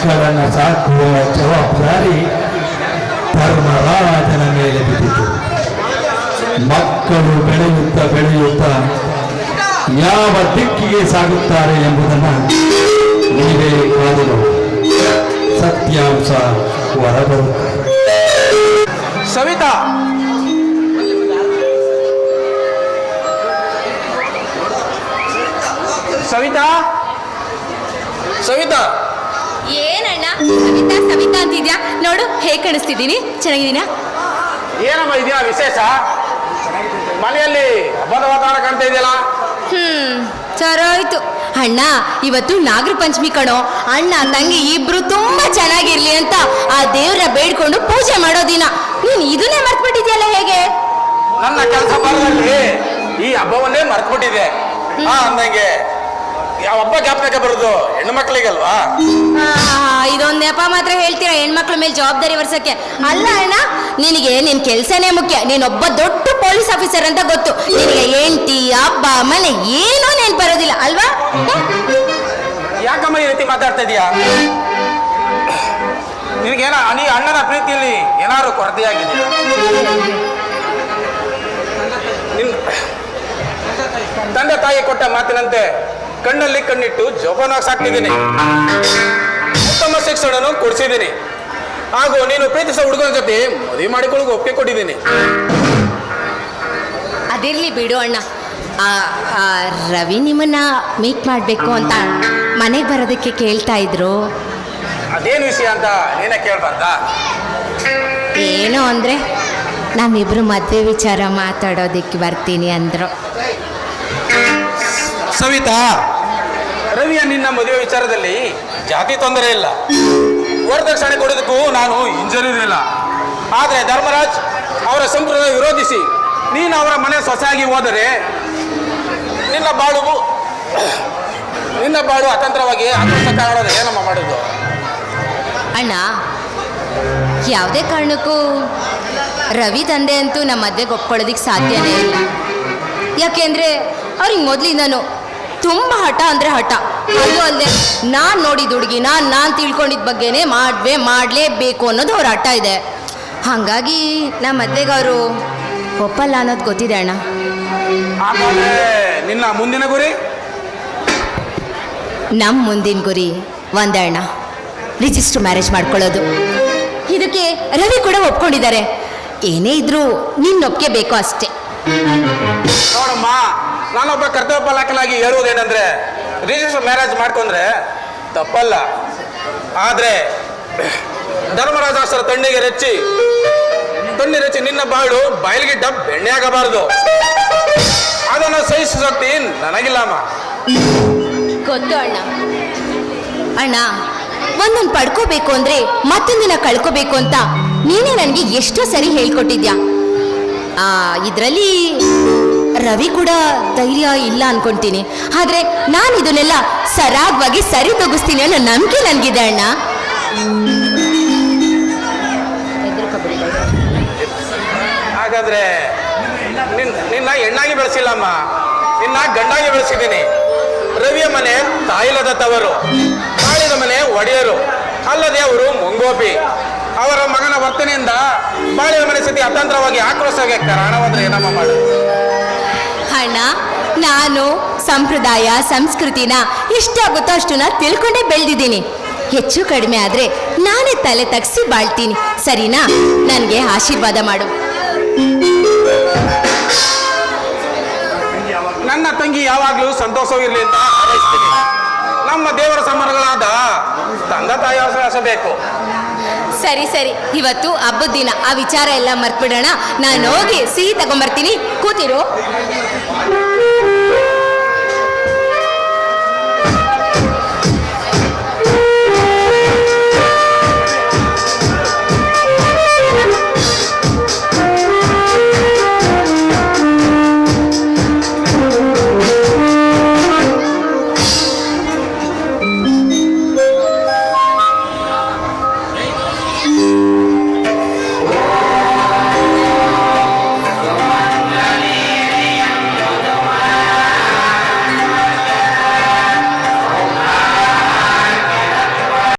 ಮಕ್ಕಳನ್ನು ಸಾಕುವ ಜವಾಬ್ದಾರಿ ಧರ್ಮರಾಜನ ಮೇಲೆ ಬಿದ್ದಿತು. ಮಕ್ಕಳು ಬೆಳೆಯುತ್ತಾ ಬೆಳೆಯುತ್ತಾ ಯಾವ ದಿಕ್ಕಿಗೆ ಸಾಗುತ್ತಾರೆ ಎಂಬುದನ್ನು ನೀವೇ ಕಾದು ಸತ್ಯಾಂಶ ಹೊರಬರುತ್ತದೆ ಸವಿತಾ! ಸವಿತಾ! ಸವಿತಾ! ಏನಣ್ಣ? ಸವಿತಾ ಸವಿತಾ ಅಂತಿದ್ಯಾ? ನೋಡು ಹೇಗೆ ಕಾಣಿಸ್ತಿದ್ದೀನಿ? ಚೆನ್ನಾಗಿದ್ದೀನಾ? ಏನಮ್ಮ ಇದೆಯಾ ವಿಶೇಷ? ಮನೆಯಲ್ಲಿ ಹಬ್ಬದ ವಾತಾವರಣ ಕಾಣ್ತಾ ಇದೆಯಲ್ಲ? ಹ್ಮ್ ಚರೋಯ್ತು ಅಣ್ಣ ಇವತ್ತು ನಾಗರ ಪಂಚಮಿ ಕಣೋ. ಅಣ್ಣ ತಂಗಿ ಇಬ್ರು ತುಂಬಾ ಚೆನ್ನಾಗಿರ್ಲಿ ಅಂತ ಆ ದೇವ್ರ ಬೇಡ್ಕೊಂಡು ಪೂಜೆ ಮಾಡೋ ದಿನ. ನೀನ್ ಇದನ್ನೇ ಮರ್ತ್ಬಿಟ್ಟಿದ್ಯಲ್ಲ ಹೇಗೆ? ನನ್ನ ಕೆಲಸ ಬರದಲ್ಲಿ ಈ ಹಬ್ಬವನ್ನೇ ಮರ್ತ್ಬಿಟ್ಟಿದೆ ಹಾ ಅಂದಂಗೆ ಯಾವ ಹಬ್ಬ ಜ್ಞಾಪಕ ಬರುದು? ಹೆಣ್ಣು ಮಕ್ಕಳಿಗಲ್ವಾ ಇದೊಂದ್ ನೆಪ ಮಾತ್ರ ಹೇಳ್ತೀರಾ ಹೆಣ್ಮಕ್ಳ ಮೇಲೆ ಜವಾಬ್ದಾರಿ ವರ್ಸಕ್ಕೆ ಅಲ್ಲ ಅಣ್ಣ ನಿನಗೆ ನಿನ್ ಕೆಲ್ಸನೇ ಮುಖ್ಯ. ನೀನೊಬ್ಬ ದೊಡ್ಡ ಪೊಲೀಸ್ ಆಫೀಸರ್ ಅಂತ ಗೊತ್ತು. ನಿನಗೆ ಹೆಂಡತಿ ಹಬ್ಬ ಮನೆ ಏನೂ ನೆನ್ ಬರೋದಿಲ್ಲ ಅಲ್ವಾ? ಯಾಕಮ್ಮ ಈ ರೀತಿ ಮಾತಾಡ್ತಾ ಇದೀಯಾ? ನಿನಗೇನ ನೀ ಅಣ್ಣನ ಪ್ರೀತಿಯಲ್ಲಿ ಏನಾದ್ರು ಕೊರತೆ ನಿನ್ ತಂದೆ ತಾಯಿ ಕೊಟ್ಟ ಮಾತಿನಂತೆ ಕಣ್ಣಲ್ಲಿ ಕಣ್ಣಿಟ್ಟು ಜೋಪಾನ ಸಾಕ್ತಿದ್ದೀನಿ. ಉತ್ತಮ ಶಿಕ್ಷಣನು ಕೊಡಿಸಿದ್ದೀನಿ. ಹಾಗೂ ನೀನು ಪ್ರೀತಿಸೋ ಹುಡುಗನ ಜೊತೆ ಮದುವೆ ಮಾಡಿಕೊಳ್ಳೋಕೆ ಒಪ್ಪಿಗೆ ಕೊಟ್ಟಿದ್ದೀನಿ. ಅದಿರ್ಲಿ ಬಿಡು ಅಣ್ಣ. ಆ, ಆ, ರವಿ ನಿಮ್ಮನ್ನ ಮೀಟ್ ಮಾಡಬೇಕು ಅಂತ ಮನೆಗೆ ಬರೋದಕ್ಕೆ ಕೇಳ್ತಾ ಇದ್ರು. ಅದೇನು ವಿಷಯ ಅಂತ ನೀನೇ ಕೇಳ್ಬಾರ್ದ? ಏನು ಅಂದ್ರೆ ನಮ್ಮಿಬ್ರು ಮದುವೆ ವಿಚಾರ ಮಾತಾಡೋದಿಕ್ಕೆ ಬರ್ತೀನಿ ಅಂದರು. ಸವಿತಾ. ರವಿಯ ನಿನ್ನ ಮದುವೆ ವಿಚಾರದಲ್ಲಿ ಜಾತಿ ತೊಂದರೆ ಇಲ್ಲ. ವರದಕ್ಷಿಣೆ ಕೊಡೋದಕ್ಕೂ ನಾನು ಹಿಂಜರಿದಿಲ್ಲ ಆದರೆ ಧರ್ಮರಾಜ್ ಅವರ ಸಂಪ್ರದಾಯ ವಿರೋಧಿಸಿ ನೀನು ಅವರ ಮನೆ ಸೊಸೆಯಾಗಿ ಹೋದರೆ ನಿನ್ನ ಬಾಳು ನಿನ್ನ ಬಾಳು ಅತಂತ್ರವಾಗಿ ಕಾರಣದ ಏನಮ್ಮ ಮಾಡೋದು. ಅಣ್ಣ ಯಾವುದೇ ಕಾರಣಕ್ಕೂ ರವಿ ತಂದೆ ಅಂತೂ ನಮ್ಮ ಮದುವೆಗೆ ಒಪ್ಕೊಳ್ಳೋದಕ್ಕೆ ಸಾಧ್ಯನೇ ಇಲ್ಲ. ಯಾಕೆಂದರೆ ಅವ್ರಿಗೆ ಮೊದಲಿಂದನೂ ತುಂಬ ಹಠ ಅಂದರೆ ಹಠ. ಅದು ಅಲ್ಲದೆ ನಾನು ನೋಡಿದ ಹುಡುಗಿನ ನಾನು ತಿಳ್ಕೊಂಡಿದ್ದ ಬಗ್ಗೆನೇ ಮಾಡ್ಬೇ ಮಾಡಲೇಬೇಕು ಅನ್ನೋದು ಅವ್ರ ಹಠ ಇದೆ. ಹಾಗಾಗಿ ನಮ್ಮ ಮದುವೆಗೆ ಅವರು ಒಪ್ಪಲ್ಲ ಅನ್ನೋದು ಗೊತ್ತಿದೆ ಅಣ್ಣ. ನಿನ್ನ ಮುಂದಿನ ಗುರಿ? ನಮ್ಮ ಮುಂದಿನ ಗುರಿ ಒಂದೇ ಅಣ್ಣ. ರಿಜಿಸ್ಟರ್ ಮ್ಯಾರೇಜ್ ಮಾಡ್ಕೊಳ್ಳೋದು. ಇದಕ್ಕೆ ರವಿ ಕೂಡ ಒಪ್ಕೊಂಡಿದ್ದಾರೆ. ಏನೇ ಇದ್ರೂ ನಿನ್ನ ಒಪ್ಪಿಗೆ ಬೇಕು ಅಷ್ಟೇ. ನಾನೊಬ್ಬ ಕರ್ತವ್ಯ ಪಾಲಕನಾಗಿ ಹೇಳುವುದೇನೆಂದ್ರೆ ರಿಜಿಸ್ಟರ್ ಮ್ಯಾರೇಜ್ ಮಾಡ್ಕೊಂಡ್ರೆ ತಪ್ಪಲ್ಲ. ಆದರೆ ಧರ್ಮರಾಜಾಸರ ತಣ್ಣಿಗೆ ರೆಚ್ಚಿ ತಣ್ಣಿ ರೆಚ್ಚಿ ನಿನ್ನ ಬಾಳು ಬಯಲಿಗಿಡ್ಡ ಬೆಣ್ಣೆ ಆಗಬಾರದು. ಅದನ್ನು ಸಹಿಸುವ ಶಕ್ತಿ ನನಗಿಲ್ಲಮ್ಮ ಗೊತ್ತು ಅಣ್ಣ. ಅಣ್ಣ, ಒಂದೊಂದು ಪಡ್ಕೋಬೇಕು ಅಂದ್ರೆ ಮತ್ತೊಂದನ್ನ ಕಳ್ಕೋಬೇಕು ಅಂತ ನೀನೇ ನನಗೆ ಎಷ್ಟೋ ಸರಿ ಹೇಳ್ಕೊಟ್ಟಿದ್ಯಾ. ಇದರಲ್ಲಿ ರವಿ ಕೂಡ ಧೈರ್ಯ ಇಲ್ಲ ಅನ್ಕೊಂತೀನಿ. ಆದ್ರೆ ನಾನು ಇದನ್ನೆಲ್ಲ ಸರಾಗವಾಗಿ ಸರಿ ತಗಿಸ್ತೀನಿ ಅನ್ನೋ ನಂಬಿಕೆ ನನಗಿದೆ ಅಣ್ಣ. ಹಾಗಾದ್ರೆ ನಿನ್ ನಿನ್ನ ಹೆಣ್ಣಾಗಿ ಬೆಳೆಸಿಲ್ಲಮ್ಮ. ನಿನ್ನ ಗಂಡಾಗಿ ಬೆಳೆಸಿದ್ದೀನಿ. ರವಿಯ ಮನೆ ತಾಯಿಲದ ತವರು ತಾಳಿದ ಮನೆ ಒಡೆಯರು. ಅಲ್ಲದೆ ಅವರು ಮುಂಗೋಪಿ. ಅವರ ಮಗನ ವರ್ತನೆಯಿಂದ ಬಾಳಿನ ಮನೆ ಸ್ಥಿತಿ ಅತಂತ್ರವಾಗಿ ಆಕ್ರೋಶವಾಗಿ ಕಾರಣವಾದ್ರೆ ಏನಮ್ಮ ಮಾಡು ಅಣ್ಣ ನಾನು, ಸಂಪ್ರದಾಯ, ಸಂಸ್ಕೃತಿನ ಎಷ್ಟಾಗುತ್ತೋ ಅಷ್ಟನ್ನ ತಿಳ್ಕೊಂಡೇ ಬೆಳೆದಿದ್ದೀನಿ. ಹೆಚ್ಚು ಕಡಿಮೆ ಆದರೆ ನಾನೇ ತಲೆ ತಗ್ಸಿ ಬಾಳ್ತೀನಿ. ಸರಿನಾ? ನನಗೆ ಆಶೀರ್ವಾದ ಮಾಡು. ನನ್ನ ತಂಗಿ ಯಾವಾಗಲೂ ಸಂತೋಷವಿರಲಿ ಅಂತ ನಮ್ಮ ದೇವರ ಸಮರಗಳಾದ ತಂದೆ ತಾಯಿ ಸರಿ ಸರಿ. ಇವತ್ತು ಹಬ್ಬದ ದಿನ. ಆ ವಿಚಾರ ಎಲ್ಲ ಮರ್ತ್ಬಿಡೋಣ. ನಾನು ಹೋಗಿ ಸಿಹಿ ತಗೊಂಬರ್ತೀನಿ. ಕೂತಿರು.